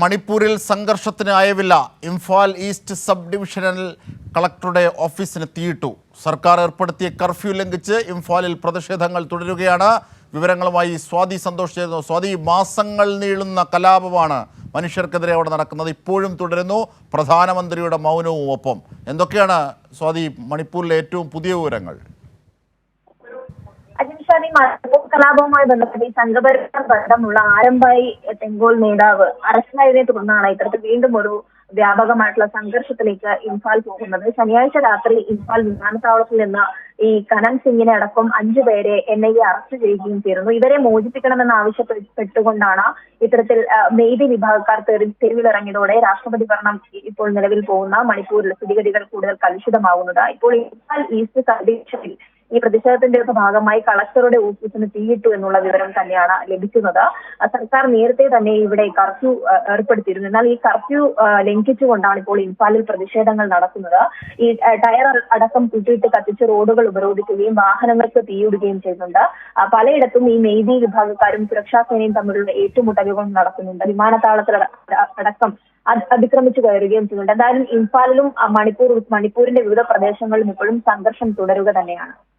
മണിപ്പൂരിൽ സംഘർഷത്തിന് അയവില്ല Imphal east sub divisional collector ഓഫീസിന് തീയിട്ടു. സർക്കാർ ഏർപ്പെടുത്തിയ കർഫ്യൂ ലംഘിച്ച് ഇംഫാലിൽ പ്രതിഷേധങ്ങൾ തുടരുകയാണ്. വിവരങ്ങളുമായി സ്വാതി സന്തോഷ് ചേരുന്നു. സ്വാതി മാസങ്ങൾ നീളുന്ന കലാപമാണ് മനുഷ്യർക്കെതിരെ അവിടെ നടക്കുന്നത്. ഇപ്പോഴും തുടരുന്നു. പ്രധാനമന്ത്രിയുടെ മൗനവും ഒപ്പം. എന്തൊക്കെയാണ് സ്വാതി മണിപ്പൂരിലെ ഏറ്റവും പുതിയ വിവരങ്ങൾ? കലാപവുമായി ബന്ധപ്പെട്ട് ഈ സംഘപരിവാർ ബന്ധമുള്ള ആരംഭായി തെങ്കോൽ നേതാവ് അറസ്റ്റിലായതിനെ തുടർന്നാണ് ഇത്തരത്തിൽ വീണ്ടും ഒരു വ്യാപകമായിട്ടുള്ള സംഘർഷത്തിലേക്ക് ഇംഫാൽ പോകുന്നത്. ശനിയാഴ്ച രാത്രി ഇംഫാൽ വിമാനത്താവളത്തിൽ നിന്ന് ഈ കനൻ സിംഗിനെ അടക്കം അഞ്ചു പേരെ എൻ ഐ എ അറസ്റ്റ് ചെയ്യുകയും ചെയ്തിരുന്നു. ഇവരെ മോചിപ്പിക്കണമെന്ന് ആവശ്യപ്പെട്ടുകൊണ്ടാണ് ഇത്തരത്തിൽ മെയ്തി വിഭാഗക്കാർ തെരു- തെരുവിലിറങ്ങിയതോടെ രാഷ്ട്രപതി ഭരണം ഇപ്പോൾ നിലവിൽ പോകുന്ന മണിപ്പൂരിലെ സ്ഥിതിഗതികൾ കൂടുതൽ കലുഷിതമാകുന്നത്. ഇപ്പോൾ ഇംഫാൽ ഈസ്റ്റ് ഡിവിഷനിൽ ഈ പ്രതിഷേധത്തിന്റെ ഒക്കെ ഭാഗമായി കളക്ടറുടെ ഓഫീസിന് തീയിട്ടു എന്നുള്ള വിവരം തന്നെയാണ് ലഭിക്കുന്നത്. സർക്കാർ നേരത്തെ തന്നെ ഇവിടെ കർഫ്യൂ ഏർപ്പെടുത്തിയിരുന്നു. എന്നാൽ ഈ കർഫ്യൂ ലംഘിച്ചുകൊണ്ടാണ് ഇപ്പോൾ ഇംഫാലിൽ പ്രതിഷേധങ്ങൾ നടക്കുന്നത്. ഈ ടയർ അടക്കം കൂട്ടിയിട്ട് കത്തിച്ച് റോഡുകൾ ഉപരോധിക്കുകയും വാഹനങ്ങൾക്ക് തീയിടുകയും ചെയ്യുന്നുണ്ട്. പലയിടത്തും ഈ മെയ്തി വിഭാഗക്കാരും സുരക്ഷാ സേനയും തമ്മിലുള്ള ഏറ്റുമുട്ടലുകൾ നടക്കുന്നുണ്ട്. വിമാനത്താവളത്തിൽ അട- അട- അടക്കം അത് അതിക്രമിച്ചു കയറുകയും ചെയ്യുന്നുണ്ട്. എന്തായാലും ഇംഫാലിലും മണിപ്പൂർ മണിപ്പൂരിന്റെ വിവിധ പ്രദേശങ്ങളിലും ഇപ്പോഴും സംഘർഷം തുടരുക തന്നെയാണ്.